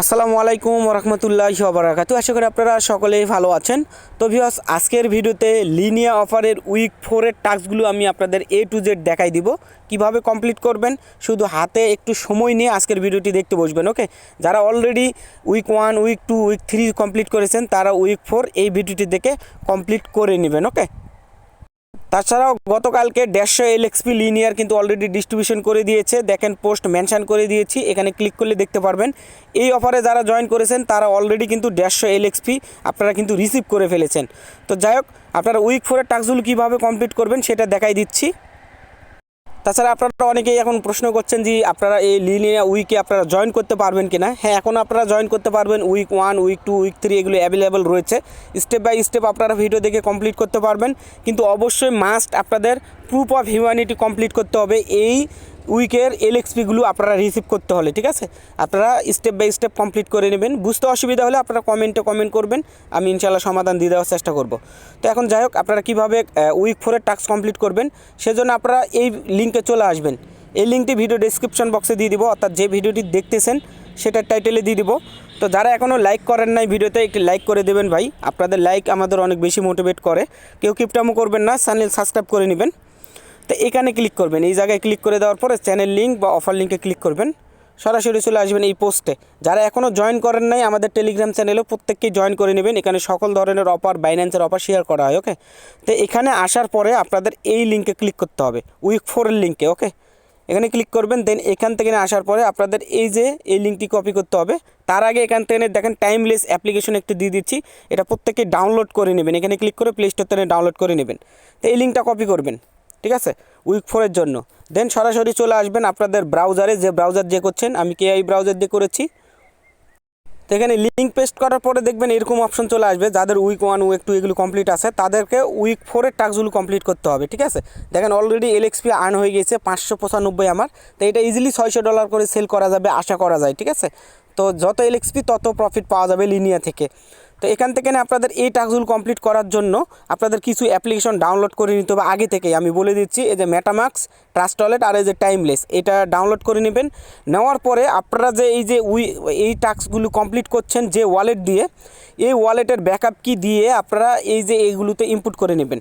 আসসালামু আলাইকুম রহমতুল্লাহ বারাকাতু আশা করি আপনারা সকলেই ভালো আছেন। তো ভিওস আজকের ভিডিওতে লিনিয়া অফারের উইক ফোরের টাস্কগুলো আমি আপনাদের এ টু জেড দেখাই দিব। কীভাবে কমপ্লিট করবেন? শুধু হাতে একটু সময় নিয়ে আজকের ভিডিওটি দেখতে বসবেন ওকে যারা already week one week two week three complete করেছেন, তারা উইক ফোর এই ভিডিওটি দেখে কমপ্লিট করে নেবেন ওকে তাছাড়াও গতকালকে দেড়শো এলএক্সপি লিনিয়ার কিন্তু অলরেডি ডিস্ট্রিবিউশন করে দিয়েছে। দেখেন পোস্ট মেনশান করে দিয়েছি, এখানে ক্লিক করলে দেখতে পারবেন। এই অফারে যারা জয়েন করেছেন, তারা অলরেডি কিন্তু দেড়শো এলএক্সপি আপনারা কিন্তু রিসিভ করে ফেলেছেন। তো যাই হোক, আপনারা উইক ফোরের টাস্কগুলো কীভাবে কমপ্লিট করবেন, সেটা দেখাই দিচ্ছি। তাছাড়া আপনারা অনেকেই এখন প্রশ্ন করছেন যে আপনারা এই লিনিয়া উইকে আপনারা জয়েন করতে পারবেন কিনা? হ্যাঁ এখন আপনারা জয়েন করতে পারবেন। Week one, week two, week three এগুলো অ্যাভেলেবেল রয়েছে। স্টেপ বাই স্টেপ আপনারা ভিডিও দেখে কমপ্লিট করতে পারবেন। কিন্তু অবশ্যই মাস্ট আপনাদের প্রুফ অফ হিউম্যানিটি কমপ্লিট করতে হবে। এই উইকের এলএক্সপিগুলো আপনারা রিসিভ করতে হলে, ঠিক আছে? আপনারা স্টেপ বাই স্টেপ কমপ্লিট করে নেবেন। বুঝতে অসুবিধা হলে আপনারা কমেন্টে কমেন্ট করবেন। আমি ইনশাল্লাহ সমাধান দিয়ে দেওয়ার চেষ্টা করব। তো এখন যাই হোক, আপনারা কীভাবে উইক ফোরের টাস্ক কমপ্লিট করবেন, সেজন্য আপনারা এই লিঙ্কে চলে আসবেন। এই লিঙ্কটি ভিডিও ডিসক্রিপশন বক্সে দিয়ে দিব, অর্থাৎ যে ভিডিওটি দেখতেছেন, সেটার টাইটেলে দিয়ে দিব। তো যারা এখনও লাইক করেন নাই ভিডিওতে একটি লাইক করে দেবেন ভাই। আপনাদের লাইক আমাদের অনেক বেশি মোটিভেট করে। কেউ কিপটামো করবেন না চ্যানেল সাবস্ক্রাইব করে নেবেন। তো এখানে ক্লিক করবেন। এই জায়গায় ক্লিক করে দেওয়ার পরে চ্যানেল লিঙ্ক বা অফার লিঙ্কে ক্লিক করবেন। সরাসরি চলে আসবেন এই পোস্টে যারা এখনও জয়েন করেন নাই, আমাদের টেলিগ্রাম চ্যানেলেও প্রত্যেককেই জয়েন করে নেবেন। এখানে সকল ধরনের অফার বাইন্যান্সের অফার শেয়ার করা হয় ওকে তো এখানে আসার পরে আপনাদের এই লিঙ্কে ক্লিক করতে হবে। উইক ফোরের লিঙ্কে ওকে এখানে ক্লিক করবেন দেন এখান থেকে আসার পরে আপনাদের এই যে, এই লিঙ্কটি কপি করতে হবে। তার আগে এখান থেকে দেখেন টাইমলেস অ্যাপ্লিকেশন একটি দিয়ে দিচ্ছি। এটা প্রত্যেকে ডাউনলোড করে নেবেন। এখানে ক্লিক করে প্লে স্টোর থেকে ডাউনলোড করে নেবেন। তো এই লিঙ্কটা কপি করবেন। ঠিক আছে? উইক ফোরের জন্য। দেন সরাসরি চলে আসবেন আপনাদের ব্রাউজারে যে ব্রাউজার যে করছেন, আমি কে আই ব্রাউজার দিয়ে করেছি? তো এখানে লিঙ্ক পেস্ট করার পরে দেখবেন এরকম অপশন চলে আসবে, যাদের উইক ওয়ান উইক টু এগুলো কমপ্লিট আছে, তাদেরকে উইক ফোরের টাস্কগুলো কমপ্লিট করতে হবে, ঠিক আছে? দেখেন অলরেডি এলএক্সপি আর্ন হয়ে গেছে পাঁচশো পঁচানব্বই আমার, তো এটা ইজিলি ছয়শো ডলার করে সেল করা যাবে, আশা করা যায়, ঠিক আছে? তো যত এলএক্সপি তত প্রফিট পাওয়া যাবে লিনিয়া থেকে। তো এখান থেকে না আপনাদের এই টাস্কগুলো কমপ্লিট করার জন্য আপনাদের কিছু অ্যাপ্লিকেশন ডাউনলোড করে নিতে হবে আগে থেকেই। আমি বলে দিচ্ছি, এই যে মেটামাক্স ট্রাস্ট ওয়ালেট আর এই যে টাইমলেস এটা ডাউনলোড করে নেবেন। নেওয়ার পরে আপনারা যে এই যে উই এই টাস্কগুলো কমপ্লিট করছেন যে ওয়ালেট দিয়ে, এই ওয়ালেটের ব্যাকআপ কি দিয়ে আপনারা এই যে এইগুলোতে ইনপুট করে নেবেন।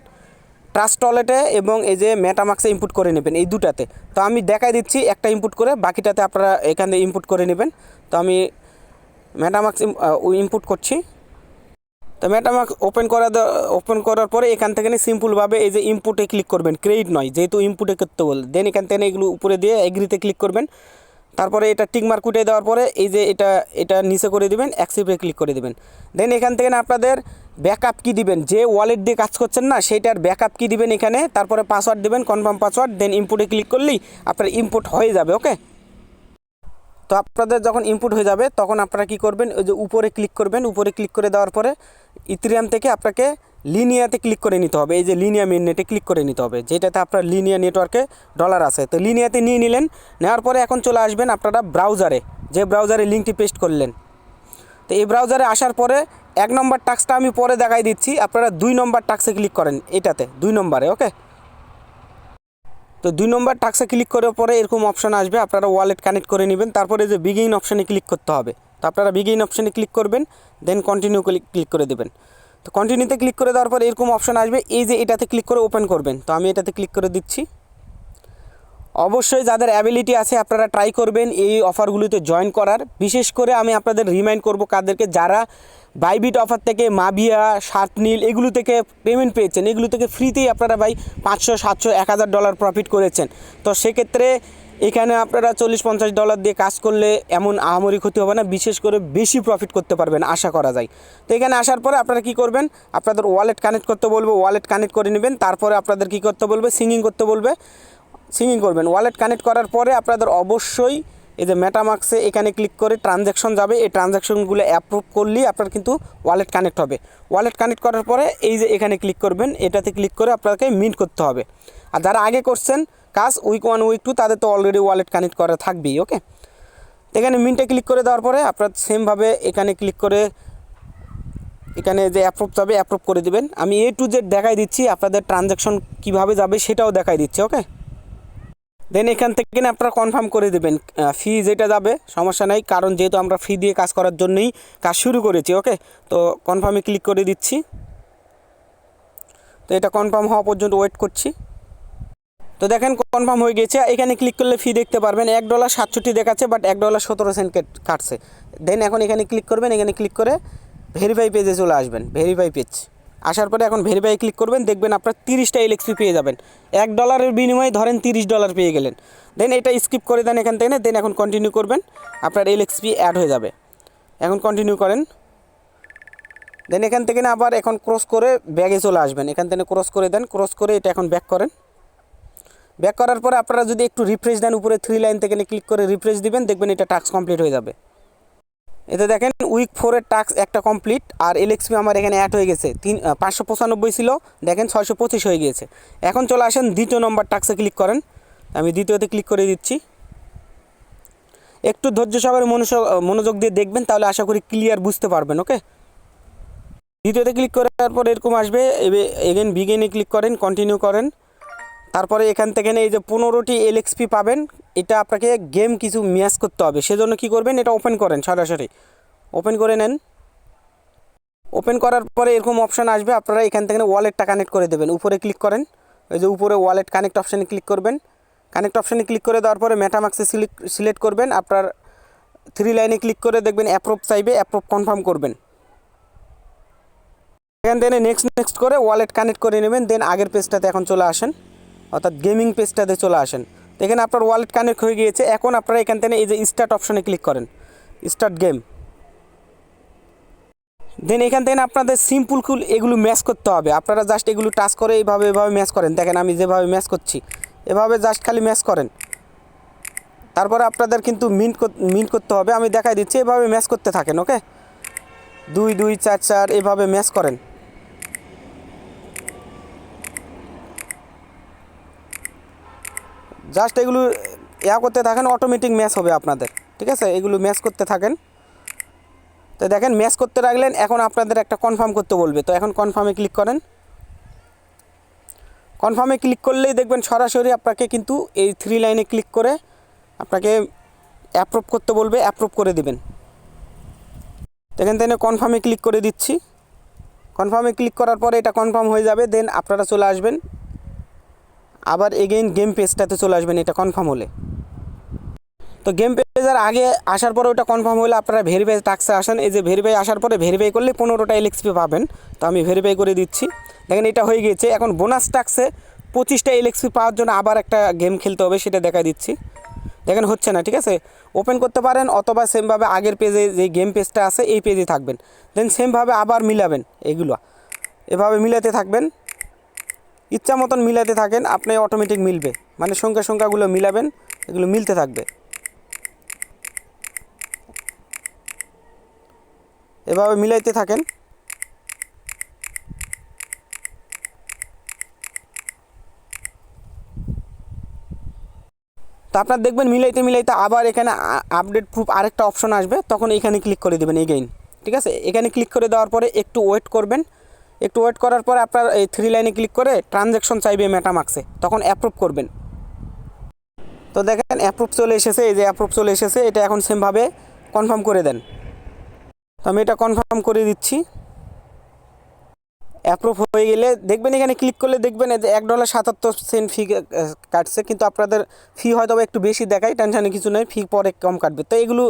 ট্রাস্ট ওয়ালেটে এবং এই যে মেটামাক্সে ইনপুট করে নেবেন এই দুটাতে। তো আমি দেখাই দিচ্ছি, একটা ইনপুট করে, বাকিটাতে আপনারা এখানে ইনপুট করে নেবেন। তো আমি মেটামাক্স ইনপুট করছি। তো মেটামাক্স ওপেন করা ওপেন করার পরে এখান থেকে সিম্পলভাবে এই যে ইনপুটে ক্লিক করবেন। ক্রেডিট নয়, যেহেতু ইনপুটে করতে বল। দেন এখান থেকে এগুলো উপরে দিয়ে এগ্রিতে ক্লিক করবেন। তারপরে এটা টিক মার্ক উঠে দেওয়ার পরে এই যে এটা এটা নিচে করে দিবেন অ্যাক্সিপে ক্লিক করে দিবেন। দেন এখান থেকে আপনাদের ব্যাকআপ কী দিবেন। যে ওয়ালেট দিয়ে কাজ করছেন না, সেইটার ব্যাকআপ কী দিবেন এখানে। তারপরে পাসওয়ার্ড দিবেন কনফার্ম পাসওয়ার্ড দেন ইনপুটে ক্লিক করলেই আপনার ইনপুট হয়ে যাবে ওকে তো আপনাদের যখন ইনপুট হয়ে যাবে, তখন আপনারা কি করবেন? ওই যে উপরে ক্লিক করবেন। উপরে ক্লিক করে দেওয়ার পরে ইথ্রিয়াম থেকে আপনাকে লিনিয়াতে ক্লিক করে নিতে হবে। এই যে লিনিয়া মেন নেটে ক্লিক করে নিতে হবে। যেটাতে আপনার লিনিয়া নেটওয়ার্কে ডলার আছে। তো লিনিয়াতে নিয়ে নিলেন, নেওয়ার পরে এখন চলে আসবেন আপনারা ব্রাউজারে যে ব্রাউজারে লিঙ্কটি পেস্ট করলেন। তো এই ব্রাউজারে আসার পরে এক নম্বর টাস্কটা আমি পরে দেখাই দিচ্ছি। আপনারা দুই নম্বর টাস্কে ক্লিক করেন এটাতে, দুই নম্বরে ওকে তো দুই নম্বর টাক্সে ক্লিক করার পরে এরকম অপশন আসবে, আপনারা ওয়ালেট কানেক্ট করে নেবেন, তারপরে যে বিগিন অপশানে ক্লিক করতে হবে। তো আপনারা বিগিন অপশানে ক্লিক করবেন দেন কন্টিনিউ ক্লিক করে দেবেন। তো কন্টিনিউতে ক্লিক করে দেওয়ার পরে এরকম অপশান আসবে, এই যে এটাতে ক্লিক করে ওপেন করবেন। তো আমি এটাতে ক্লিক করে দিচ্ছি। অবশ্যই যাদের অ্যাবিলিটি আছে, আপনারা ট্রাই করবেন এই অফারগুলিতে জয়েন করার। বিশেষ করে আমি আপনাদের রিমাইন্ড করব কাদেরকে, যারা বাইবিট অফার থেকে মাবিয়া শার্টনীল এগুলো থেকে পেমেন্ট পেয়েছেন। এগুলো থেকে ফ্রিতেই আপনারা ভাই পাঁচশো, সাতশো, এক হাজার ডলার প্রফিট করেছেন। তো সেক্ষেত্রে এখানে আপনারা চল্লিশ, পঞ্চাশ ডলার দিয়ে কাজ করলে এমন আহামরি ক্ষতি হবে না, বিশেষ করে বেশি প্রফিট করতে পারবেন, আশা করা যায়। তো এখানে আসার পরে আপনারা কি করবেন, আপনাদের ওয়ালেট কানেক্ট করতে বলব ওয়ালেট কানেক্ট করে নেবেন, তারপরে আপনাদের কি করতে বলবে সিঙ্গিং করতে বলবে সিঙ্গিং করবেন। ওয়ালেট কানেক্ট করার পরে আপনাদের অবশ্যই এই যে মেটামার্কসে এখানে ক্লিক করে ট্রানজ্যাকশন যাবে। এই ট্রানজ্যাকশনগুলো অ্যাপ্রুভ করলেই আপনার কিন্তু ওয়ালেট কানেক্ট হবে। ওয়ালেট কানেক্ট করার পরে এই যে এখানে ক্লিক করবেন, এটাতে ক্লিক করে আপনাকে মিন্ট করতে হবে। আর যারা আগে করছেন, কাজ উইক ওয়ান উইক টু তাদের তো অলরেডি ওয়ালেট কানেক্ট করা থাকবেই ওকে এখানে মিন্টে ক্লিক করে দেওয়ার পরে আপনার সেমভাবে এখানে ক্লিক করে এখানে যে অ্যাপ্রুভ যাবে অ্যাপ্রুভ করে দিবেন। আমি এ টু জেড দেখাই দিচ্ছি, আপনাদের ট্রানজ্যাকশন কীভাবে যাবে সেটাও দেখাই দিচ্ছি ওকে দেন এখান থেকে না আপনারা কনফার্ম করে দেবেন ফি যেটা যাবে, সমস্যা নাই, কারণ যেহেতু আমরা ফি দিয়ে কাজ করার জন্যই কাজ শুরু করেছি ওকে তো কনফার্মে ক্লিক করে দিচ্ছি। তো এটা কনফার্ম হওয়া পর্যন্ত ওয়েট করছি। তো দেখেন কনফার্ম হয়ে গেছে, এখানে ক্লিক করলে ফি দেখতে পারবেন, এক ডলার সাতষট্টি দেখাচ্ছে বাট এক ডলার সতেরো সেন্ট কাটছে। দেন এখন এখানে ক্লিক করবেন, এখানে ক্লিক করে ভেরিফাই পেজে চলে আসবেন ভেরিফাই পেজ আসার পরে এখন ভেরিফাই ক্লিক করবেন, দেখবেন আপনার তিরিশটা এলএক্সপি পেয়ে যাবেন। এক ডলারের বিনিময়ে ধরেন তিরিশ ডলার পেয়ে গেলেন। দেন এটা স্কিপ করে দেন এখান থেকে দেন এখন কন্টিনিউ করবেন, আপনার এলএক্সপি অ্যাড হয়ে যাবে। এখন কন্টিনিউ করেন। দেন এখান থেকে না আবার এখন ক্রস করে ব্যাগে চলে আসবেন। এখান থেকে ক্রস করে দেন ক্রস করে এটা এখন ব্যাক করেন। ব্যাক করার পরে আপনারা যদি একটু রিফ্রেশ দেন, উপরে থ্রি লাইন থেকে ক্লিক করে রিফ্রেশ দিবেন, দেখবেন এটা টাস্ক কমপ্লিট হয়ে যাবে। এতে দেখেন উইক ফোরের টাস্ক একটা কমপ্লিট আর এলএক্সপি আমার এখানে অ্যাড হয়ে গেছে। তিন পাঁচশো পঁচানব্বই ছিল, দেখেন ছয়শো পঁচিশ হয়ে গিয়েছে। এখন চলে আসেন দ্বিতীয় নম্বর টাস্কে ক্লিক করেন। আমি দ্বিতীয়তে ক্লিক করে দিচ্ছি। একটু ধৈর্য সহকারে মনোযোগ মনোযোগ দিয়ে দেখবেন, তাহলে আশা করি ক্লিয়ার বুঝতে পারবেন ওকে দ্বিতীয়তে ক্লিক করার পর এরকম আসবে এগেন বিগেনে ক্লিক করেন কন্টিনিউ করেন। তারপরে এখান থেকে এই যে পনেরোটি এলএক্সপি পাবেন, এটা আপনাকে গেম কিছু ম্যাচ করতে হবে। সেজন্য কি করবেন, এটা ওপেন করেন সরাসরি। ওপেন করে নেন। ওপেন করার পরে এরকম অপশান আসবে, আপনারা এখান থেকে ওয়ালেটটা কানেক্ট করে দেবেন। উপরে ক্লিক করেন। ওই যে উপরে ওয়ালেট কানেক্ট অপশানে ক্লিক করবেন। কানেক্ট অপশানে ক্লিক করে দেওয়ার পরে সিলেক্ট সিলেক্ট করবেন। আপনার থ্রি লাইনে ক্লিক করে দেখবেন অ্যাপ্রুভ চাইবে অ্যাপ্রুভ কনফার্ম করবেন। এখান থেকে নেক্সট নেক্সট করে ওয়ালেট কানেক্ট করে নেবেন। দেন আগের পেজটাতে এখন চলে আসেন। অর্থাৎ গেমিং পেজটাতে চলে আসেন। তো এখানে আপনার ওয়ালেট কানেক্ট হয়ে গিয়েছে। এখন আপনারা এখান থেকে এই যে স্টার্ট অপশনে ক্লিক করেন। স্টার্ট গেম দেন এখান থেকে আপনাদের সিম্পল কুল এগুলো ম্যাচ করতে হবে। আপনারা জাস্ট এগুলো টাচ করে এইভাবে এভাবে ম্যাচ করেন। দেখেন আমি যেভাবে ম্যাচ করছি, এভাবে জাস্ট খালি ম্যাচ করেন। তারপরে আপনাদের কিন্তু মিন্ট মিন্ট করতে হবে। আমি দেখাই দিচ্ছি, এভাবে ম্যাচ করতে থাকেন ওকে দুই দুই, চার চার, এভাবে ম্যাচ করেন। জাস্ট এগুলো, ইয়া করতে থাকেন অটোমেটিক ম্যাচ হবে আপনাদের। ঠিক আছে? এগুলো ম্যাচ করতে থাকেন। তো দেখেন ম্যাচ করতে রাখলেন, এখন আপনাদের একটা কনফার্ম করতে বলবে। তো এখন কনফার্মে ক্লিক করেন। কনফার্মে ক্লিক করলেই দেখবেন সরাসরি আপনাকে কিন্তু এই থ্রি লাইনে ক্লিক করে আপনাকে অ্যাপ্রুভ করতে বলবে অ্যাপ্রুভ করে দিবেন। দেখেন থেকে কনফার্মে ক্লিক করে দিচ্ছি। কনফার্মে ক্লিক করার পরে এটা কনফার্ম হয়ে যাবে দেন আপনারা চলে আসবেন। আবার এগেইন গেম পেজটাতে চলে আসবেন, এটা কনফার্ম হলে। তো গেম পেজের আগে আসার পরে ওটা কনফার্ম হলে আপনারা ভেরিফাই টাক্সে আসেন। এই যে ভেরিফাই আসার পরে ভেরিফাই করলে পনেরোটা এলএক্সপি পাবেন। তো আমি ভেরিফাই করে দিচ্ছি। দেখেন এটা হয়ে গিয়েছে, এখন বোনাস টাক্সে পঁচিশটা এলএক্সপি পাওয়ার জন্য আবার একটা গেম খেলতে হবে, সেটা দেখা দিচ্ছি। দেখেন হচ্ছে না, ঠিক আছে? ওপেন করতে পারেন অথবা সেমভাবে আগের পেজে যে গেম পেজটা আছে, এই পেজে থাকবেন। দেন সেমভাবে আবার মিলাবেন, এগুলো। এভাবে মিলাতে থাকবেন। ইচ্ছা মতন মিলাতে থাকেন, আপনি অটোমেটিক মিলবে। মানে সংখ্যা সংখ্যাগুলো মিলাবেন, এগুলো মিলতে থাকবে। এভাবে মিলাইতে থাকেন। তো আপনার দেখবেন মিলাইতে মিলাইতে আবার এখানে আপডেট প্রুফ আরেকটা অপশন আসবে, তখন এখানে ক্লিক করে দেবেন এগেইন ঠিক আছে? এখানে ক্লিক করে দেওয়ার পরে একটু ওয়েট করবেন। একটু ওয়েট করার পরে আপনার এই থ্রি লাইনে ক্লিক করে ট্রানজ্যাকশন চাইবে মেটামাক্সে তখন অ্যাপ্রুভ করবেন। তো দেখেন অ্যাপ্রুভ চলে এসেছে, এই যে অ্যাপ্রুভ চলে এসেছে, এটা এখন সেমভাবে কনফার্ম করে দেন। তো আমি এটা কনফার্ম করে দিচ্ছি। অ্যাপ্রুভ হয়ে গেলে দেখবেন এখানে ক্লিক করলে দেখবেন যে এক ডলার সাতাত্তর সেন্ট ফি কাটছে, কিন্তু আপনাদের ফি হয়তো একটু বেশি দেখায়, টেনশানে কিছু নেই ফি পরে কম কাটবে। তো এগুলো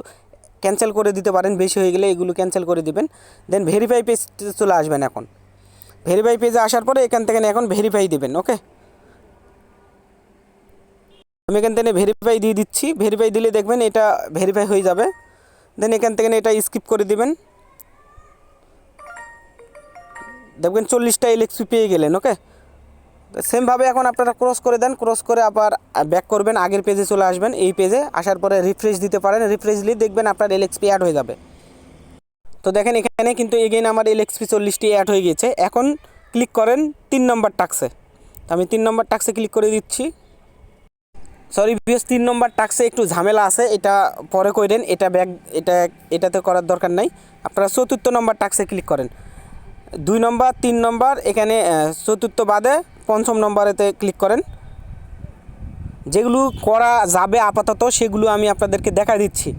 ক্যান্সেল করে দিতে পারেন, বেশি হয়ে গেলে এগুলো ক্যান্সেল করে দিবেন। দেন ভেরিফাই পেজ চলে আসবেন এখন। ভেরিফাই পেজে আসার পরে এখান থেকে এখন ভেরিফাই দেবেন ওকে আমি এখান থেকে ভেরিফাই দিয়ে দিচ্ছি ভেরিফাই দিলে দেখবেন এটা ভেরিফাই হয়ে যাবে। দেন এখান থেকে এটা স্কিপ করে দিবেন। দেখবেন চল্লিশটা এলএক্সপি পেয়ে গেলেন ওকে সেমভাবে এখন আপনারা ক্রস করে দেন ক্রস করে আবার ব্যাক করবেন, আগের পেজে চলে আসবেন, এই পেজে আসার পরে রিফ্রেশ দিতে পারেন রিফ্রেশ দিলে দেখবেন আপনার এলএক্সপি অ্যাড হয়ে যাবে। তো দেখেন এখানে কিন্তু এগেইন আমার এলএক্সপি চল্লিশটি অ্যাড হয়ে গিয়েছে। এখন ক্লিক করেন তিন নম্বর টাক্সে তো আমি তিন নম্বর টাক্সে ক্লিক করে দিচ্ছি। সরি বিএস তিন নম্বর টাক্সে একটু ঝামেলা আছে, এটা পরে করেন এটা ব্যাগ এটা, এটাতে করার দরকার নাই। আপনারা চতুর্থ নম্বর টাক্সে ক্লিক করেন। দুই নম্বর তিন নম্বর এখানে চতুর্থ বাদে পঞ্চম নম্বরেতে ক্লিক করেন। যেগুলো করা যাবে আপাতত, সেগুলো আমি আপনাদেরকে দেখা দিচ্ছি।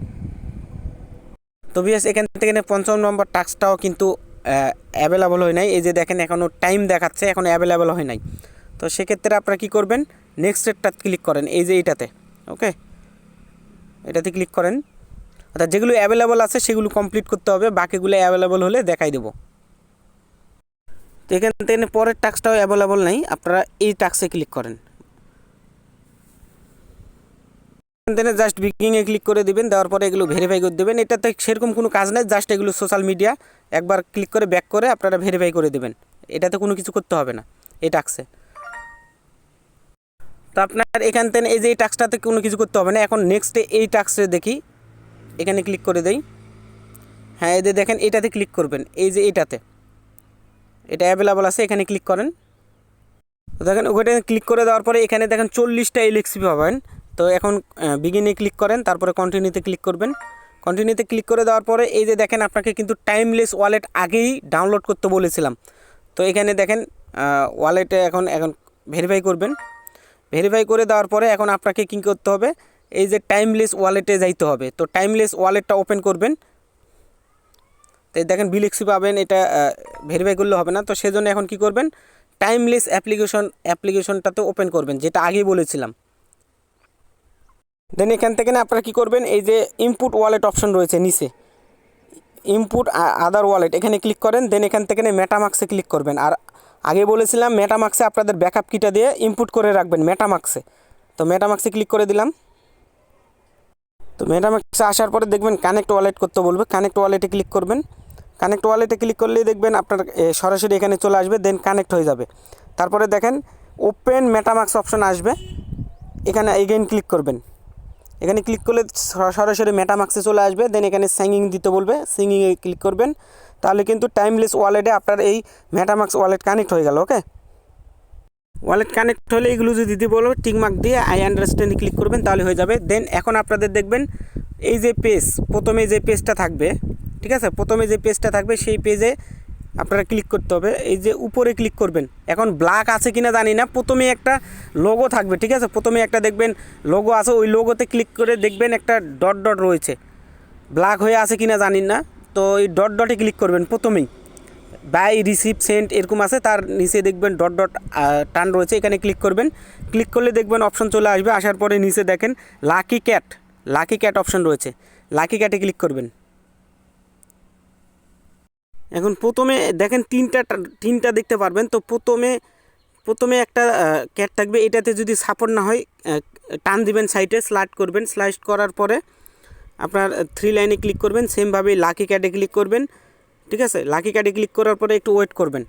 তো বিএস এখান থেকে পঞ্চম নম্বর টাস্কটাও কিন্তু অ্যাভেলেবল হয় নাই। এই যে দেখেন এখনও টাইম দেখাচ্ছে এখনও অ্যাভেলেবল হয় নাই। তো সেক্ষেত্রে আপনারা কী করবেন? নেক্সট ডেটটা ক্লিক করেন, এই যে এইটাতে ওকে এটাতে ক্লিক করেন। অর্থাৎ যেগুলো অ্যাভেলেবল আছে, সেগুলো কমপ্লিট করতে হবে, বাকিগুলো অ্যাভেলেবল হলে দেখাই দেবো। তো এখান থেকে পরের টাস্কটাও অ্যাভেলেবল নেই, আপনারা এই টাস্কে ক্লিক করেন। থেকে জাস্ট বিকিংয়ে ক্লিক করে দিবেন, দেওয়ার পরে এগুলো ভেরিফাই করে দেবেন। এটাতে সেরকম কোনো কাজ নেই জাস্ট এগুলো সোশ্যাল মিডিয়া একবার ক্লিক করে ব্যাক করে আপনারা ভেরিফাই করে দেবেন। এটাতে কোনো কিছু করতে হবে না, এই টাক্সে তো আপনার এখান থেকে এই যে এই টাক্সটাতে কোনো কিছু করতে হবে না, এখন নেক্সটে এই টাক্সে দেখি, এখানে ক্লিক করে দেই। হ্যাঁ এদের দেখেন, এটাতে ক্লিক করবেন, এই যে এটাতে। এটা অ্যাভেলেবল আছে, এখানে ক্লিক করেন। দেখেন, ওখানে ক্লিক করে দেওয়ার পরে এখানে দেখেন চল্লিশটা এলএক্সপি পাবেন। তো এখন বিগিনে ক্লিক করেন, তারপরে কন্টিনিউতে ক্লিক করবেন। কন্টিনিউতে ক্লিক করে দেওয়ার পরে এই যে দেখেন আপনাকে কিন্তু টাইমলেস ওয়ালেট আগেই ডাউনলোড করতে বলেছিলাম। তো এখানে দেখেন ওয়ালেটে এখন এখন ভেরিফাই করবেন। ভেরিফাই করে দেওয়ার পরে এখন আপনাকে কী করতে হবে? এই যে টাইমলেস ওয়ালেটে যাইতে হবে। তো টাইমলেস ওয়ালেটটা ওপেন করবেন। তো দেখেন বিলেক্সি পাবেন, এটা ভেরিফাই করলে হবে না। তো সেজন্য এখন কি করবেন? টাইমলেস অ্যাপ্লিকেশন অ্যাপ্লিকেশনটাতে ওপেন করবেন, যেটা আগেই বলেছিলাম। দেন এখান থেকে না আপনারা কী করবেন? এই যে ইনপুট ওয়ালেট অপশন রয়েছে নিচে। ইনপুট আদার ওয়ালেট এখানে ক্লিক করেন দেন এখান থেকে মেটামাক্সে ক্লিক করবেন। আর আগে বলেছিলাম মেটামাক্সে আপনাদের ব্যাকআপ কিটা দিয়ে ইনপুট করে রাখবেন মেটামাক্সে তো মেটামাক্সে ক্লিক করে দিলাম। তো মেটামাক্সে আসার পরে দেখবেন কানেক্ট ওয়ালেট করতে বলবে। কানেক্ট ওয়ালেটে ক্লিক করবেন। কানেক্ট ওয়ালেটে ক্লিক করলেই দেখবেন আপনার সরাসরি এখানে চলে আসবে দেন কানেক্ট হয়ে যাবে। তারপরে দেখেন ওপেন মেটামাক্স অপশন আসবে। এখানে এগেইন ক্লিক করবেন। এখানে ক্লিক করলে সরাসরি মেটামাক্সে চলে আসবে দেন এখানে সিঙ্গিং দিতে বলবে সিঙ্গিংয়ে ক্লিক করবেন, তাহলে কিন্তু টাইমলেস ওয়ালেটে আপনার এই মেটামাক্স ওয়ালেট কানেক্ট হয়ে গেল ওকে ওয়ালেট কানেক্ট হলে এগুলো যদি দিতে বলব টিকমার্ক দিয়ে আই আন্ডারস্ট্যান্ড ক্লিক করবেন, তাহলে হয়ে যাবে। দেন এখন আপনাদের দেখবেন, এই যে পেজ প্রথমে যে পেজটা থাকবে, ঠিক আছে? প্রথমে যে পেজটা থাকবে, সেই পেজে আপনারা ক্লিক করতে হবে। এই যে উপরে ক্লিক করবেন, এখন ব্ল্যাক আছে কিনা জানি না, প্রথমে একটা লোগো থাকবে, ঠিক আছে? প্রথমে একটা দেখবেন লোগো আছে, ওই লোগোতে ক্লিক করে দেখবেন একটা ডট ডট রয়েছে। ব্ল্যাক হয়ে আছে কিনা জানি না, তো এই ডট ডটে ক্লিক করবেন প্রথমেই। বাই রিসিভ সেন্ট এরকম আছে, তার নিচে দেখবেন ডট ডট টান রয়েছে, এখানে ক্লিক করবেন। ক্লিক করলে দেখবেন অপশন চলে আসবে, আসার পরে নিচে দেখেন lucky cat lucky cat option রয়েছে। লাকি ক্যাটে ক্লিক করবেন। এখন প্রথমে দেখেন তিনটা তিনটা দেখতে পারবেন, তো প্রথমে প্রথমে একটা ক্যাট থাকবে, এটাতে যদি সাপোর্ট না হয় টান দিবেন সাইডে স্লাইড করবেন স্লাইড করার পরে আপনার থ্রি লাইনে ক্লিক করবেন সেমভাবে লাকি ক্যাটে ক্লিক করবেন, ঠিক আছে? লাকি ক্যাটে ক্লিক করার পরে একটু ওয়েট করবেন।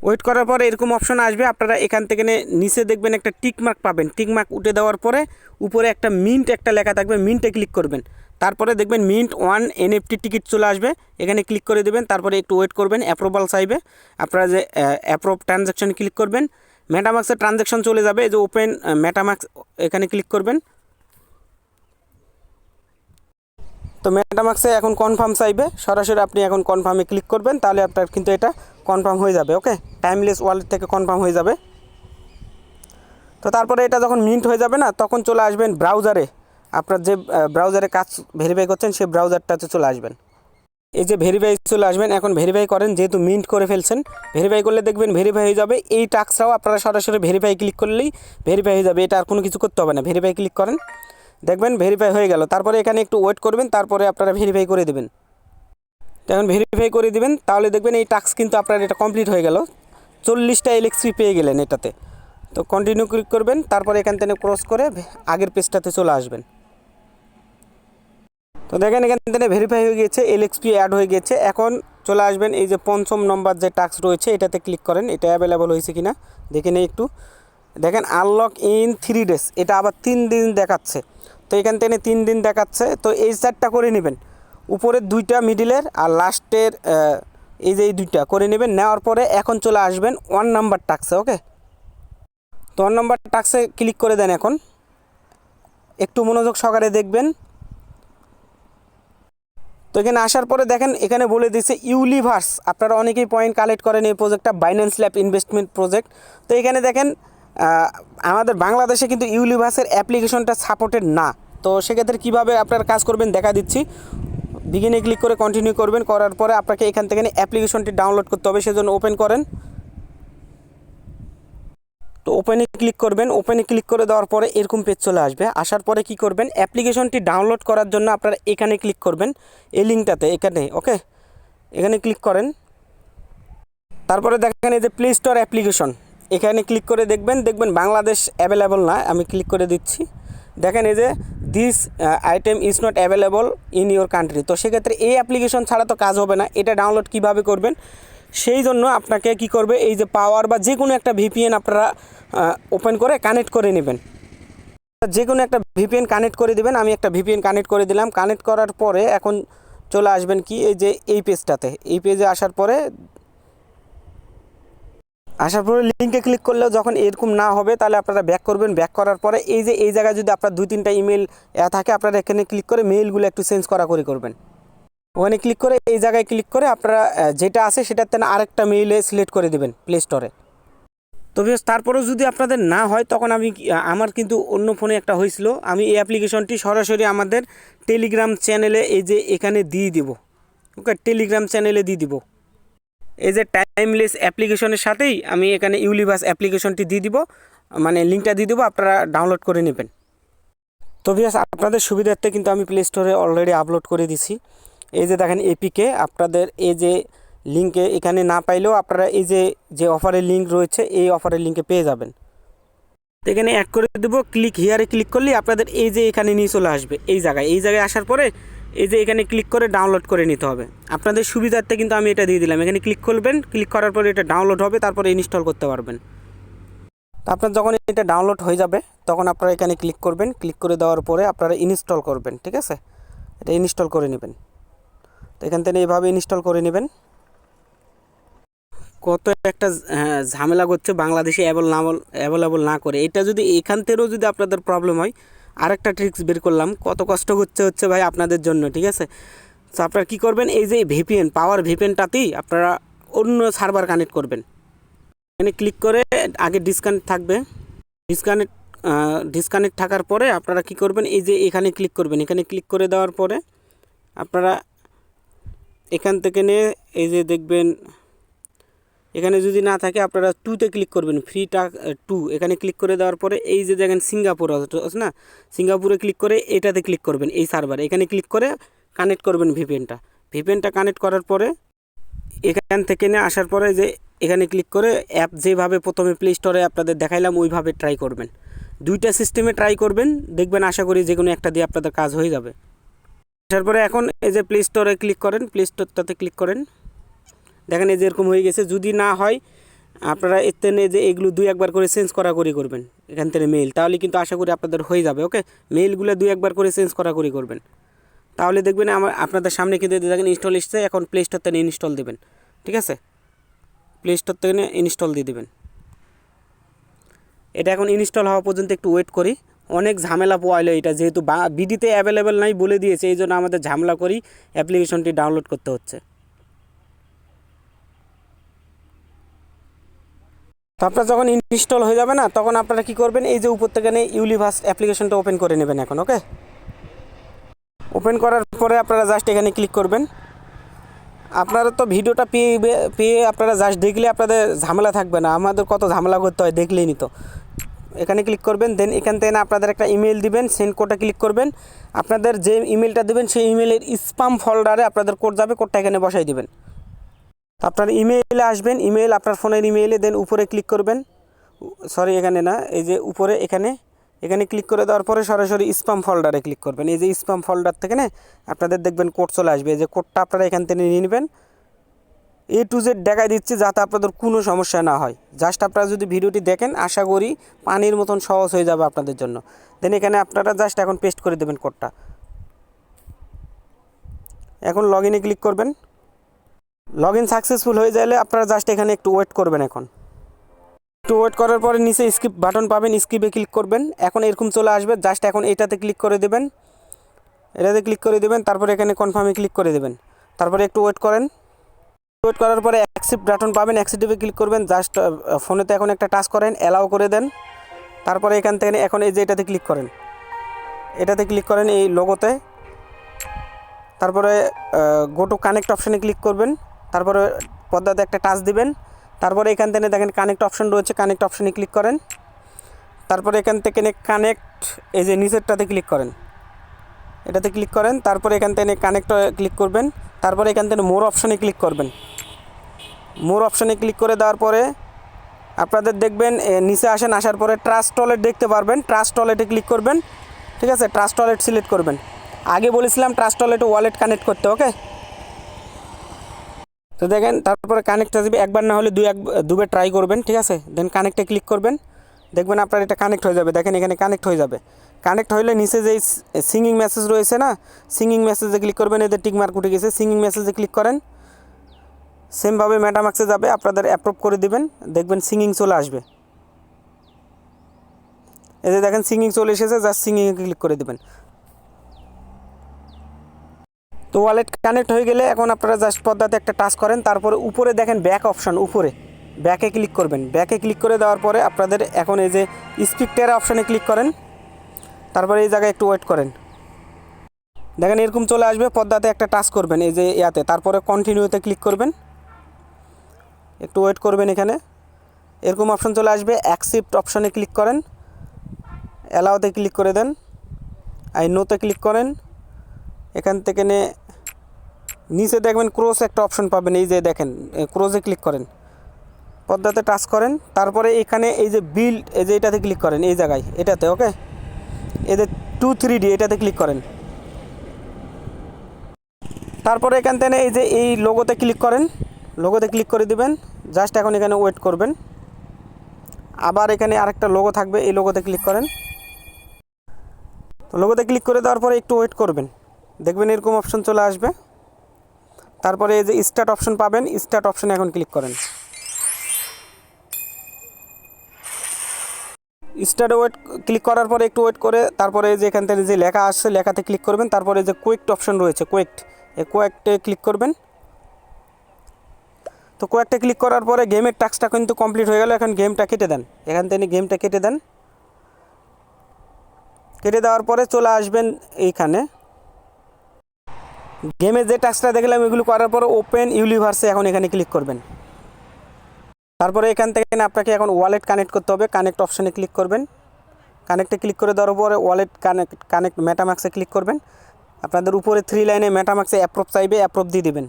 ওয়েট করার পরে এরকম অপশন আসবে, আপনারা এখান থেকে নিচে দেখবেন একটা টিক মার্ক পাবেন। টিক মার্ক উঠে দেওয়ার পরে উপরে একটা মিন্ট একটা লেখা থাকবে মিন্টে ক্লিক করবেন। তারপরে দেখবেন মিন্ট ওয়ান এনএফটি টিকিট চলে আসবে। এখানে ক্লিক করে দেবেন, তারপরে একটু ওয়েট করবেন অ্যাপ্রুভাল চাইবে। আপনারা যে অ্যাপ্রুভ ট্রানজ্যাকশন ক্লিক করবেন মেটামাক্সের ট্রানজ্যাকশন চলে যাবে। এই যে ওপেন মেটামাক্স এখানে ক্লিক করবেন। তো মেটামাক্সে এখন কনফার্ম চাইবে। সরাসরি আপনি এখন কনফার্মে ক্লিক করবেন, তাহলে আপনার কিন্তু এটা কনফার্ম হয়ে যাবে ওকে টাইমলেস ওয়ালেট থেকে কনফার্ম হয়ে যাবে। তো তারপরে এটা যখন মিন্ট হয়ে যাবে না, তখন চলে আসবেন ব্রাউজারে আপনার যে ব্রাউজারে কাজ ভেরিফাই করছেন, সেই ব্রাউজারটাতে চলে আসবেন। এই যে ভেরিফাই চলে আসবেন, এখন ভেরিফাই করেন, যেহেতু মিন্ট করে ফেলছেন ভেরিফাই করলে দেখবেন ভেরিফাই হয়ে যাবে। এই টাস্কটাও আপনারা সরাসরি ভেরিফাই ক্লিক করলেই ভেরিফাই হয়ে যাবে। এটা আর কোনো কিছু করতে হবে না ভেরিফাই ক্লিক করেন। দেখবেন ভেরিফাই হয়ে গেল। তারপরে এখানে একটু ওয়েট করবেন, তারপরে আপনারা ভেরিফাই করে দেবেন। এখন ভেরিফাই করে দিবেন, তাহলে দেখবেন এই টাস্ক কিন্তু আপনার এটা কমপ্লিট হয়ে গেল। চল্লিশটা এলএক্সি পেয়ে গেলেন এটাতে। তো কন্টিনিউ ক্লিক করবেন, তারপরে এখান থেকে ক্রস করে আগের পেজটাতে চলে আসবেন। তো দেখেন এখান থেকে ভেরিফাই হয়ে গিয়েছে এলএক্সপি অ্যাড হয়ে গিয়েছে এখন চলে আসবেন, এই যে পঞ্চম নম্বর যে টাস্ক রয়েছে, এটাতে ক্লিক করেন, এটা অ্যাভেলেবল হয়েছে কি না দেখে নেই একটু। দেখেন আনলক ইন থ্রি ডেজ এটা আবার তিন দিন দেখাচ্ছে। তো এখান থেকে তিন দিন দেখাচ্ছে, তো এই চারটা করে নেবেন। উপরের দুইটা মিডিলের আর লাস্টের এই যে এই দুইটা করে নেবেন, নেওয়ার পরে এখন চলে আসবেন ওয়ান নাম্বার টাক্সে ওকে তো ওয়ান নাম্বার টাক্সে ক্লিক করে দেন এখন। একটু মনোযোগ সহকারে দেখবেন। তো এখানে আসার পরে দেখেন, এখানে বলে দিচ্ছে ইউলিভার্স আপনারা অনেকেই পয়েন্ট কালেক্ট করেন এই প্রজেক্টটা বাইন্যান্স ল্যাব ইনভেস্টমেন্ট প্রজেক্ট তো এখানে দেখেন আমাদের বাংলাদেশে কিন্তু ইউলিভার্সের অ্যাপ্লিকেশনটা সাপোর্টেড না। তো সেক্ষেত্রে কীভাবে আপনারা কাজ করবেন দেখা দিচ্ছি। বিগিনে ক্লিক করে কন্টিনিউ করবেন, করার পরে আপনাকে এখান থেকে অ্যাপ্লিকেশনটি ডাউনলোড করতে হবে, সেজন্য ওপেন করেন। তো ওপেনে ক্লিক করবেন। ওপেনে ক্লিক করে দেওয়ার পরে এরকম পেজ চলে আসবে। আসার পরে কি করবেন? অ্যাপ্লিকেশনটি ডাউনলোড করার জন্য আপনারা এখানে ক্লিক করবেন। এই লিঙ্কটাতে এখানে ওকে এখানে ক্লিক করেন। তারপরে দেখেন এই যে প্লে স্টোর অ্যাপ্লিকেশন এখানে ক্লিক করে দেখবেন। দেখবেন বাংলাদেশ অ্যাভেলেবল না, আমি ক্লিক করে দিচ্ছি। দেখেন এই যে this item is not available in your country তো সেক্ষেত্রে এই অ্যাপ্লিকেশন ছাড়া তো কাজ হবে না। এটা ডাউনলোড কীভাবে করবেন? সেই জন্য আপনাকে কি করবে, এই যে পাওয়ার বা যে কোনো একটা ভিপিএন আপনারা ওপেন করে কানেক্ট করে নেবেন। যে কোনো একটা ভিপিএন কানেক্ট করে দিবেন, আমি একটা ভিপিএন কানেক্ট করে দিলাম। কানেক্ট করার পরে এখন চলে আসবেন কি, এই যে এই পেজটাতে এই পেজে আসার পরে আসার পরে লিঙ্কে ক্লিক করলেও যখন এরকম না হবে, তাহলে আপনারা ব্যাক করবেন। ব্যাক করার পরে এই যে, এই জায়গায় যদি আপনার দুই তিনটা ইমেল থাকে, আপনারা এখানে ক্লিক করে মেইলগুলো একটু চেঞ্জ করা করি করবেন। ওখানে ক্লিক করে, এই জায়গায় ক্লিক করে আপনারা যেটা আছে সেটাতে না আরেকটা মেইলে সিলেক্ট করে দেবেন প্লে স্টোরে তো বেশ তারপরেও যদি আপনাদের না হয়, তখন আমি আমার কিন্তু অন্য ফোনে একটা হয়েছিল। আমি এই অ্যাপ্লিকেশনটি সরাসরি আমাদের টেলিগ্রাম চ্যানেলে এই যে এখানে দিয়ে দিব। ওকে টেলিগ্রাম চ্যানেলে দিয়ে দিব। এই যে টাইমলেস অ্যাপ্লিকেশনের সাথেই আমি এখানে ইউলিভার্স অ্যাপ্লিকেশনটি দিয়ে দিব। মানে লিঙ্কটা দিয়ে দেবো, আপনারা ডাউনলোড করে নেবেন। তো বিয়াস আপনাদের সুবিধার্থে কিন্তু আমি প্লে স্টোরে অলরেডি আপলোড করে দিছি। এই যে দেখেন এপিকে আপনাদের এই যে লিঙ্কে এখানে না পাইলেও আপনারা এই যে যে অফারের লিঙ্ক রয়েছে, এই অফারের লিঙ্কে পেয়ে যাবেন। তো এখানে অ্যাড করে দেবো ক্লিক হিয়ারে ক্লিক করলে আপনাদের এই যে এখানে নিয়ে চলে আসবে, এই জায়গায়। এই জায়গায় আসার পরে এই যে এখানে ক্লিক করে ডাউনলোড করে নিতে হবে। আপনাদের সুবিধার্থে কিন্তু আমি এটা দিয়ে দিলাম। এখানে ক্লিক করবেন ক্লিক করার পরে এটা ডাউনলোড হবে, তারপরে ইনস্টল করতে পারবেন। তো আপনার যখন এটা ডাউনলোড হয়ে যাবে, তখন আপনারা এখানে ক্লিক করবেন। ক্লিক করে দেওয়ার পরে আপনারা ইনস্টল করবেন, ঠিক আছে? এটা ইনস্টল করে নেবেন। তো এখান থেকে এইভাবে ইনস্টল করে নেবেন। কত একটা হ্যাঁ, ঝামেলা করছে বাংলাদেশে অ্যাভেল না অ্যাভেলেবল না করে। এটা যদি এখান থেকেও যদি আপনাদের প্রবলেম হয় আরেকটা ট্রিক্স বের করলাম। কত কষ্ট করছে হচ্ছে ভাই আপনাদের জন্য ঠিক আছে? তো আপনারা কী করবেন এই যে ভিপিএন পাওয়ার ভিপিএনটাতেই আপনারা অন্য সার্ভার কানেক্ট করবেন। এখানে ক্লিক করে আগে ডিসকানেক্ট থাকবে। ডিসকানেক্ট ডিসকানেক্ট থাকার পরে আপনারা কি করবেন এই যে এখানে ক্লিক করবেন। এখানে ক্লিক করে দেওয়ার পরে আপনারা এখান থেকে নিয়ে এই যে দেখবেন, এখানে যদি না থাকে আপনারা টুতে ক্লিক করবেন ফ্রি টাক টু এখানে ক্লিক করে দেওয়ার পরে এই যে দেখেন সিঙ্গাপুর আছে না? সিঙ্গাপুরে ক্লিক করে এটাতে ক্লিক করবেন, এই সার্ভার এখানে ক্লিক করে কানেক্ট করবেন ভিপিএনটা ভিপিএনটা কানেক্ট করার পরে এখান থেকে নিয়ে আসার পরে যে এখানে ক্লিক করে অ্যাপ যেভাবে প্রথমে প্লে স্টোরে আপনাদের দেখাইলাম, ওইভাবে ট্রাই করবেন। দুইটা সিস্টেমে ট্রাই করবেন, দেখবেন আশা করি যে কোনো একটা দিয়ে আপনাদের কাজ হয়ে যাবে। আসার পরে এখন এই যে প্লে স্টোরে ক্লিক করেন প্লে স্টোরটাতে ক্লিক করেন। দেখেন এই যে এরকম হয়ে গেছে, যদি না হয় আপনারা এর থেকে যে এগুলো দুই একবার করে চেঞ্জ করা করি করবেন, এখান থেকে মেইল তাহলে কিন্তু আশা করি আপনাদের হয়ে যাবে ওকে মেইলগুলো দুই একবার করে চেঞ্জ করা করি করবেন। তাহলে দেখবেন আমার, আপনাদের সামনে কিন্তু দেখেন ইনস্টল এসছে, এখন প্লে স্টোর থেকে ইনস্টল দেবেন, ঠিক আছে? প্লে স্টোর থেকে ইনস্টল দিয়ে দেবেন। এটা এখন ইনস্টল হওয়া পর্যন্ত একটু ওয়েট করি। অনেক ঝামেলা পোয়াইলো এটা যেহেতু বিডিতে অ্যাভেলেবেল নাই বলে দিয়েছে, এই জন্য আমাদের ঝামেলা করেই অ্যাপ্লিকেশনটি ডাউনলোড করতে হচ্ছে। তো আপনার যখন ইনস্টল হয়ে যাবে না, তখন আপনারা কি করবেন? এই যে উপর থেকে ইউলিভার্স অ্যাপ্লিকেশনটা ওপেন করে নেবেন এখন ওকে ওপেন করার পরে আপনারা জাস্ট এখানে ক্লিক করবেন। আপনারা তো ভিডিওটা পেয়ে পেয়ে আপনারা জাস্ট দেখলে আপনাদের ঝামেলা থাকবে না। আমাদের কত ঝামেলা করতে হয় দেখলেই নিত এখানে ক্লিক করবেন দেন এখান থেকে আপনাদের একটা ইমেল দিবেন সেন্ড কোডটা ক্লিক করবেন। আপনাদের যে ইমেলটা দেবেন, সেই ইমেলের স্পাম ফোল্ডারে আপনাদের কোড যাবে কোডটা এখানে বসাই দিবেন। আপনার ইমেইলে আসবেন ইমেল আপনার ফোনের ইমেইলে দেন উপরে ক্লিক করবেন। সরি এখানে না, এই যে উপরে, এখানে এখানে ক্লিক করে দেওয়ার পরে সরাসরি স্পাম ফোল্ডারে ক্লিক করবেন। এই যে স্পাম ফোল্ডার থেকে না, আপনাদের দেখবেন কোড চলে আসবে। এই যে কোডটা আপনারা এখান থেকে নিয়ে নেবেন। এ টু জেড দেখাই দিচ্ছি যাতে আপনাদের কোনো সমস্যা না হয়। জাস্ট আপনারা যদি ভিডিওটি দেখেন, আশা করি পানির মতন সহজ হয়ে যাবে আপনাদের জন্য। দেন এখানে আপনারা জাস্ট এখন পেস্ট করে দেবেন কোডটা এখন লগ ইনে ক্লিক করবেন। লগ ইন সাকসেসফুল হয়ে গেলে আপনারা জাস্ট এখানে একটু ওয়েট করবেন এখন। একটু ওয়েট করার পরে নিচে স্কিপ বাটন পাবেন স্কিপে ক্লিক করবেন। এখন এরকম চলে আসবে জাস্ট এখন এটাতে ক্লিক করে দেবেন। এটাতে ক্লিক করে দেবেন, তারপরে এখানে কনফার্মে ক্লিক করে দেবেন। তারপরে একটু ওয়েট করেন। ওয়েট করার পরে অ্যাকসেপ্ট বাটন পাবেন অ্যাকসেপ্টে ক্লিক করবেন জাস্ট ফোনেতে এখন একটা টাচ করেন অ্যালাউ করে দেন। তারপরে এখান থেকে এখন এই যে এটাতে ক্লিক করেন। এটাতে ক্লিক করেন এই লোগোতে তারপরে গো টু কানেক্ট অপশানে ক্লিক করবেন। তারপরে পর্দাতে একটা টাচ দিবেন। তারপরে এখান থেকে দেখেন কানেক্ট অপশন রয়েছে কানেক্ট অপশানে ক্লিক করেন। তারপরে এখান থেকে কানেক্ট এই যে নিচেরটাতে ক্লিক করেন। এটাতে ক্লিক করেন। তারপরে এখান থেকে কানেক্ট ক্লিক করবেন। তারপরে এখান থেকে মোর অপশানে ক্লিক করবেন। মোর অপশানে ক্লিক করে দেওয়ার পরে আপনাদের দেখবেন নিচে আসেন, আসার পরে ট্রাস্ট টয়লেট দেখতে পারবেন। ট্রাস্ট টয়লেটে ক্লিক করবেন, ঠিক আছে? ট্রাস্ট টয়লেট সিলেক্ট করবেন। আগে বলেছিলাম ট্রাস্ট টয়লেটে ওয়ালেট কানেক্ট করতে ওকে তো দেখেন, তারপরে কানেক্ট আসবে একবার না হলে দুই, এক, দুবার ট্রাই করবেন, ঠিক আছে? দেন কানেক্টে ক্লিক করবেন। দেখবেন আপনার এটা কানেক্ট হয়ে যাবে। দেখেন, এখানে কানেক্ট হয়ে যাবে। কানেক্ট হলে নিচে যেই সিঙ্গিং মেসেজ রয়েছে না সিঙ্গিং মেসেজে ক্লিক করবেন এদের টিক মার্ক উঠে গেছে সিঙ্গিং মেসেজে ক্লিক করেন। সেমভাবে ম্যাটামাক্সে যাবে, আপনাদের অ্যাপ্রুভ করে দিবেন, দেখবেন সিঙ্গিং চলে আসবে। যে দেখেন সিঙ্গিং চলে এসেছে জাস্ট সিঙ্গিংয়ে ক্লিক করে দিবেন। তো ওয়ালেট কানেক্ট হয়ে গেলে এখন আপনারা জাস্ট পর্দাতে একটা টাচ করেন, তারপরে উপরে দেখেন ব্যাক অপশন উপরে। ব্যাকে ক্লিক করবেন। ব্যাকে ক্লিক করে দেওয়ার পরে আপনাদের এখন এই যে স্পিকটার অপশানে ক্লিক করেন। তারপরে এই জায়গায় একটু ওয়েট করেন। দেখেন এরকম চলে আসবে পর্দাতে একটা টাচ করবেন, এই যে ইয়াতে। তারপরে কন্টিনিউতে ক্লিক করবেন। একটু ওয়েট করবেন এখানে। এরকম অপশন চলে আসবে অ্যাকসেপ্ট অপশানে ক্লিক করেন। অ্যালাওতে ক্লিক করে দেন। আই নোতে ক্লিক করেন। এখান থেকে নে নিচে দেখবেন ক্রোস একটা অপশন পাবেন, এই যে দেখেন ক্রোজে ক্লিক করেন। পর্দাতে টাচ করেন। তারপরে এখানে এই যে বিল এই যে এটাতে ক্লিক করেন, এই জায়গায়, এটাতে ওকে এদের টু থ্রি ডি এটাতে ক্লিক করেন। তারপরে এখান থেকে এই যে এই লোগোতে ক্লিক করেন। লোগোতে ক্লিক করে দিবেন। জাস্ট এখন এখানে ওয়েট করবেন। আবার এখানে আরেকটা লোগো থাকবে, এই লোগোতে ক্লিক করেন। তো লোগোতে ক্লিক করে দেওয়ার পরে একটু ওয়েট করবেন। দেখবেন এরকম অপশন চলে আসবে। তারপরে এই যে স্টার্ট অপশন পাবেন স্টার্ট অপশনে এখন ক্লিক করেন। স্টার্ট ওয়েট ক্লিক করার পরে একটু ওয়েট করে, তারপরে যে এখান থেকে যে লেখা আসছে, লেখাতে ক্লিক করবেন, তারপরে যে কোয়েক্ট অপশন রয়েছে কোয়েক্ট এই কোয়েক্টে ক্লিক করবেন। তো কয়েকটা ক্লিক করার পরে গেমের টাস্কটা কিন্তু কমপ্লিট হয়ে গেল, এখন গেমটা কেটে দেন। এখান থেকে গেমটা কেটে দেন। কেটে দেওয়ার পরে চলে আসবেন এইখানে। গেমে যে টাস্কটা দেখলাম, এগুলো করার পরে ওপেন ইউনিভার্সে এখন এখানে ক্লিক করবেন। তারপরে এখান থেকে আপনাকে এখন ওয়ালেট কানেক্ট করতে হবে। কানেক্ট অপশানে ক্লিক করবেন। কানেক্টে ক্লিক করে দেওয়ার পরে ওয়ালেট কানেক্ট কানেক্ট মেটামাক্সে ক্লিক করবেন। আপনাদের উপরে থ্রি লাইনে মেটামাক্সে অ্যাপ্রুভ চাইবে অ্যাপ্রুভ দিয়ে দেবেন।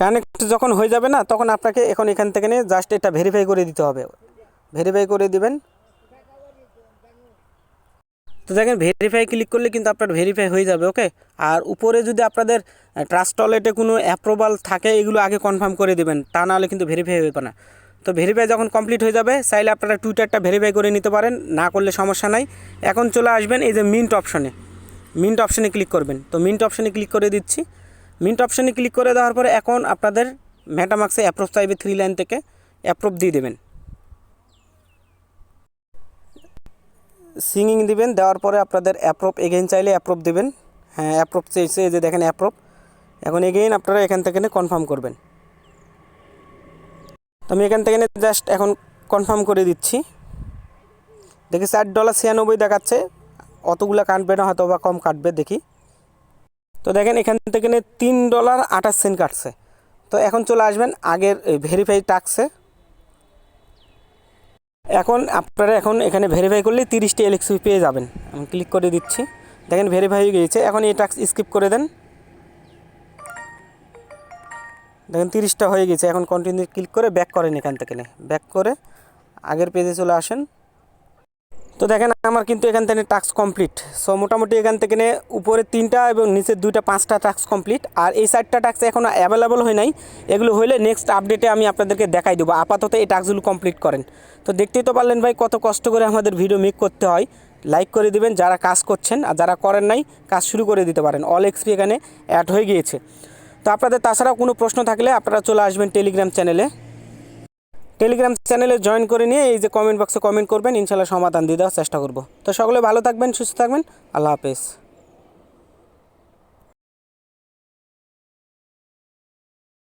কানেক্ট যখন হয়ে যাবে না, তখন আপনাকে এখন এখান থেকে জাস্ট এটা ভেরিফাই করে দিতে হবে। ভেরিফাই করে দিবেন। তো দেখেন ভেরিফাই ক্লিক করলে কিন্তু আপনার ভেরিফাই হয়ে যাবে ওকে আর উপরে যদি আপনাদের ট্রাস্ট টয়লেটে কোনো অ্যাপ্রুভাল থাকে, এগুলো আগে কনফার্ম করে দেবেন, তা নাহলে কিন্তু ভেরিফাই হবে না। তো ভেরিফাই যখন কমপ্লিট হয়ে যাবে, চাইলে আপনারা টুইটারটা ভেরিফাই করে নিতে পারেন, না করলে সমস্যা নাই। এখন চলে আসবেন এই যে মিন্ট অপশনে মিন্ট অপশনে ক্লিক করবেন। তো মিন্ট অপশনে ক্লিক করে দিচ্ছি। মিন্ট অপশনে ক্লিক করে দেওয়ার পরে এখন আপনাদের মেটামাক্সে অ্যাপ্রুভ চাইবে থ্রি লাইন থেকে। অ্যাপ্রুভ দিয়ে দেবেন। সিঙ্গিং দিবেন, দেওয়ার পরে আপনাদের অ্যাপ্রুভ এগেইন চাইলে অ্যাপ্রুভ দিবেন। হ্যাঁ অ্যাপ্রুভ চেয়েছে যে দেখেন অ্যাপ্রুভ এখন এগেইন আপনারা এখান থেকে কনফার্ম করবেন। তো আমি এখান থেকে জাস্ট এখন কনফার্ম করে দিচ্ছি। দেখি ষাট ডলার ছিয়ানব্বই দেখাচ্ছে। অতগুলো কাটবে না হয়তো বা কম কাটবে, দেখি। তো দেখেন এখান থেকে তিন ডলার আঠাশ সেন্ট কাটছে। তো এখন চলে আসবেন, আগের ভেরিফাই টাক্সে এখন আপনারা এখন এখানে ভেরিফাই করলে তিরিশটি এলএক্সপি পেয়ে যাবেন। আমি ক্লিক করে দিচ্ছি। দেখেন ভেরিফাই হয়ে গিয়েছে। এখন এই টাক্স স্কিপ করে দেন। দেখেন তিরিশটা হয়ে গেছে এখন কন্টিনিউ ক্লিক করে ব্যাক করেন এখান থেকে। ব্যাক করে আগের পেজে চলে আসেন। তো দেখেন আমার কিন্তু এখান থেকে টাস্ক কমপ্লিট সো মোটামুটি এখান থেকে উপরে তিনটা এবং নিচের দুইটা, পাঁচটা টাস্ক কমপ্লিট আর এই চারটা টাস্ক এখনও অ্যাভেলেবল হয় নাই। এগুলো হলে নেক্সট আপডেটে আমি আপনাদেরকে দেখাই দেবো। আপাতত এই টাস্কগুলো কমপ্লিট করেন। তো দেখতেই তো পারলেন ভাই, কত কষ্ট করে আমাদের ভিডিও মেক করতে হয়। লাইক করে দিবেন যারা কাজ করছেন আর যারা করেন নাই, কাজ শুরু করে দিতে পারেন। অল এক্সপি এখানে অ্যাড হয়ে গিয়েছে। তো আপনাদের তাছাড়াও কোনো প্রশ্ন থাকলে আপনারা চলে আসবেন টেলিগ্রাম চ্যানেলে টেলিগ্রাম চ্যানেলে জয়েন করে নিয়ে এই যে কমেন্ট বক্সে কমেন্ট করবেন, ইনশাল্লাহ সমাধান দিয়ে দেওয়ার চেষ্টা করব। তো সকলে ভালো থাকবেন, সুস্থ থাকবেন, আল্লাহ হাফেজ।